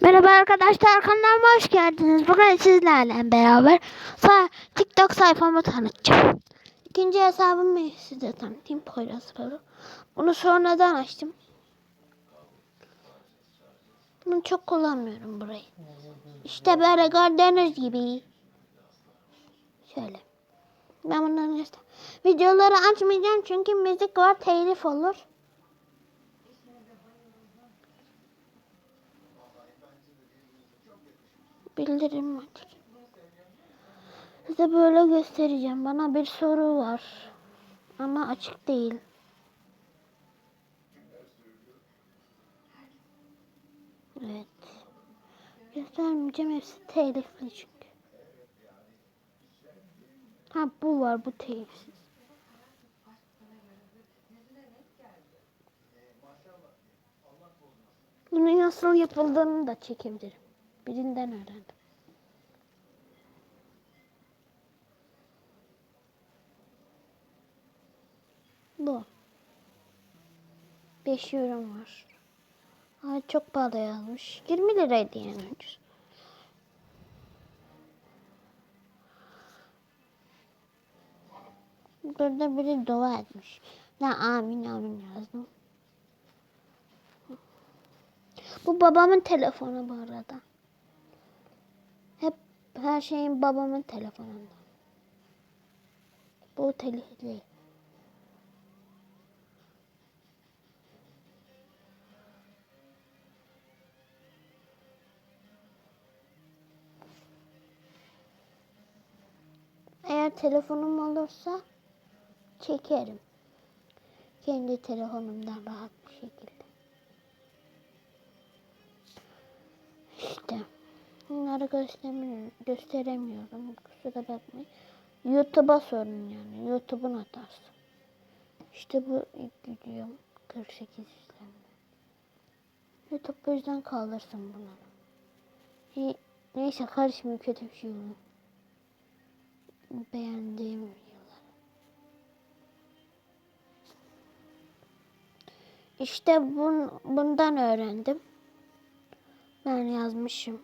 Merhaba arkadaşlar kanalıma hoş geldiniz. Bugün sizlerle beraber sa TikTok sayfamı tanıtacağım. İkinci hesabımı size tanıtayım. Poyraz Paru. Bunu sonradan açtım. Bunu çok kullanmıyorum burayı. İşte böyle gördüğünüz gibi. Şöyle. Ben bunları göster. Videoları açmayacağım çünkü müzik var telif olur. Bildirim. Size böyle göstereceğim. Bana bir soru var. Ama açık değil. Evet. Göstermeyeceğim. Hepsi telifli çünkü. Ha bu var. Bu telifsiz. Bunun nasıl yapıldığını da çekebilirim. Birinden öğrendim. Bu. 5 yorum var. Aa, çok pahalı yazmış. 20 liraydı yani ucuz. Burada biri dua etmiş. Ben amin amin yazdım. Bu babamın telefonu bu arada. Her şeyin babamın telefonunda. Bu telifli. Eğer telefonum olursa çekerim. Kendi telefonumdan rahat bir şekilde. İşte bunları gösteremiyorum. Kusura bakmayın. YouTube'a sorun yani. YouTube'un hatası. İşte bu videom 48 izlenme. YouTube yüzden kaldırsın bunu. Neyse karışmıyor kötü bir şey oldu. Beğendiğim videolar. İşte bun, bundan öğrendim. Ben yazmışım.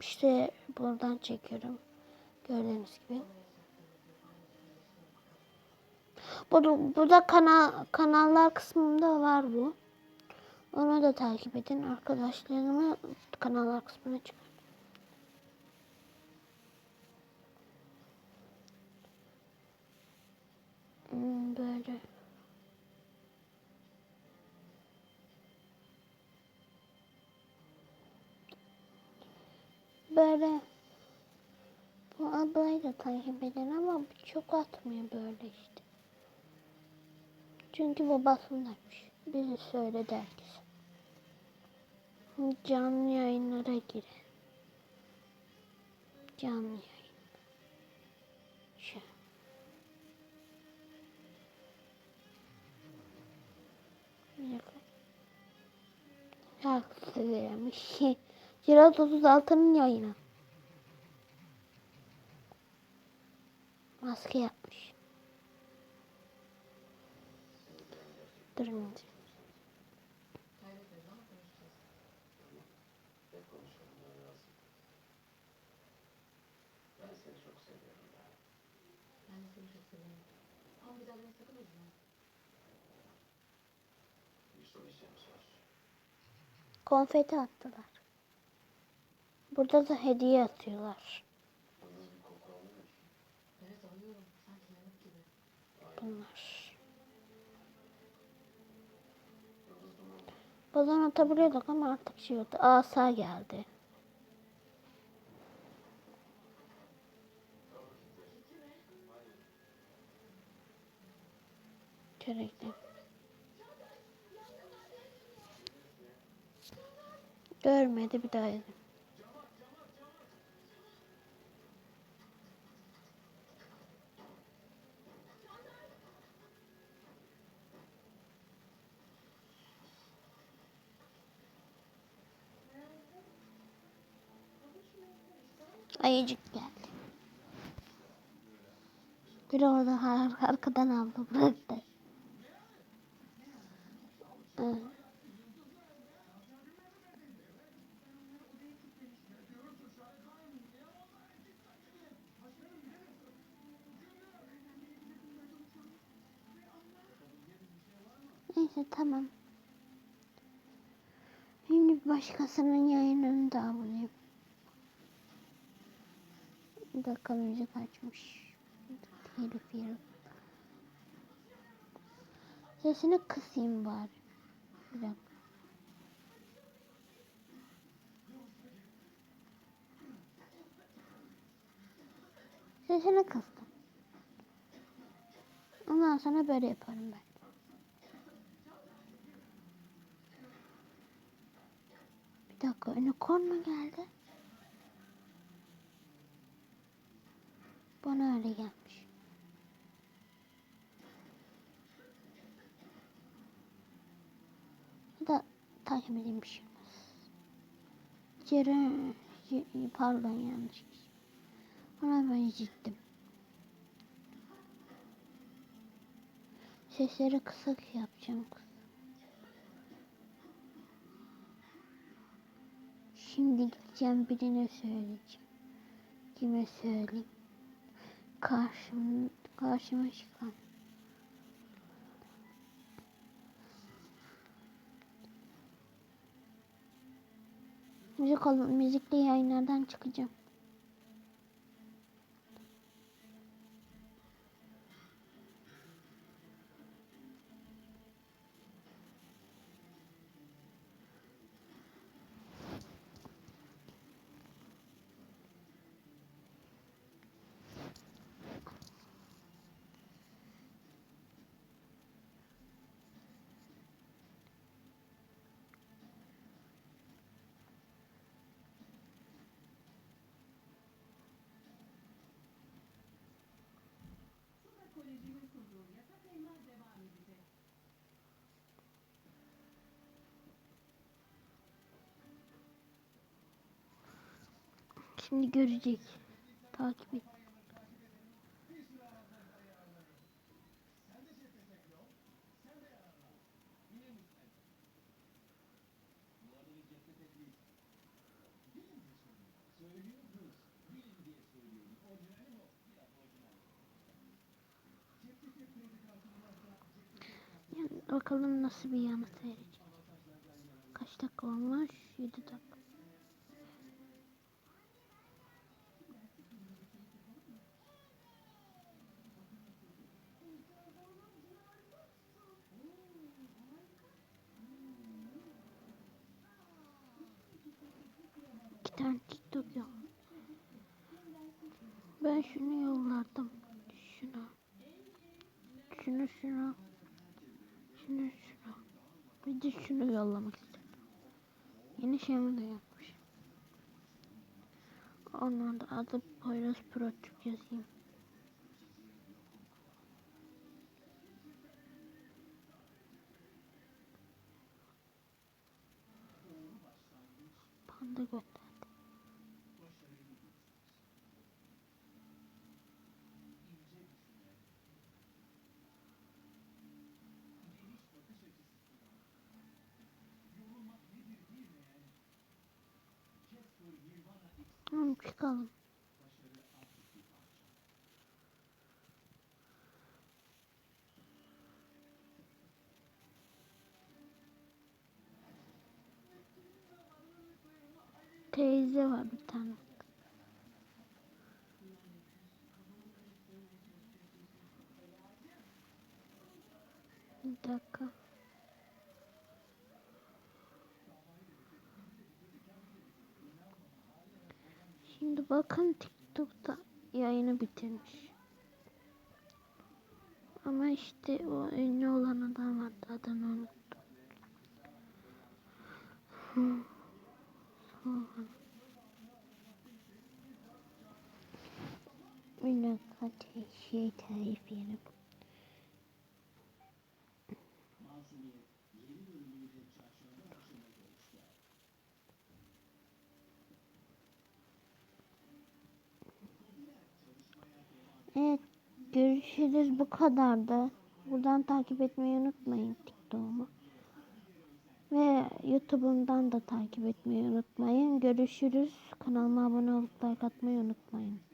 İşte buradan çekiyorum. Gördüğünüz gibi. Bu, bu da kanal, kanallar kısmında var bu. Onu da takip edin. Arkadaşlarımı kanallar kısmına çıkar. Hmm, böyle. Böyle. Bu ablayı da takip edin ama çok atmıyor böyle işte. Çünkü babasındaymış. Bizi söyledi herkes. Canlı yayınlara girin. Canlı yayın. Şu. Bir dakika. Şarkısı Cirat 36'nın yayını. Maske yapmış. Durun. Konfeti attılar. Burada da hediye atıyorlar. Bunlar. Bazen atabiliyorduk ama artık şey oldu. Asa geldi. Çörekli. Görmedi bir daha yedim. Ayıcık geldi. Bir onu arkadan aldı bıraktı. Evet. Neyse tamam. Şimdi başkasının yayınını da abone bir dakika müzik açmış. Herif herif. Sesini kısayım bari. Bir dakika. Sesini kıstım. Ondan sonra böyle yaparım ben. Bir dakika unicorn mu geldi? Bana öyle gelmiş. Ya da takip bir şey olmaz. Ceren, pardon yanlış. Ona ben gittim. Sesleri kısık yapacağım. Şimdi gideceğim birine söyleyeceğim. Kime söyleyeyim? Karşım, karşıma çıkan. Müzik alın, müzikli yayınlardan çıkacağım. Şimdi görecek. Takip et. Yani bakalım nasıl bir yanıt verecek. Kaç dakika olmuş? 7 dakika. İki tane TikTok yok. Ben şunu De şunu yollamak istedim. Yeni şeyimi de yapmış. Ondan da adı Poyraz Pro Türk yazayım. Panda gönderdi. Tamam çıkalım. Teyze var bir tane. Bir dakika. Şimdi bakın TikTok'ta yayını bitirmiş. Ama işte o ünlü olan adam vardı adını unuttum. Hı. Sonra. Bir dakika şey tarif yeri bu. Evet görüşürüz bu kadardı. Buradan takip etmeyi unutmayın TikTok'umu. Ve YouTube'umdan da takip etmeyi unutmayın. Görüşürüz. Kanalıma abone olup like atmayı unutmayın.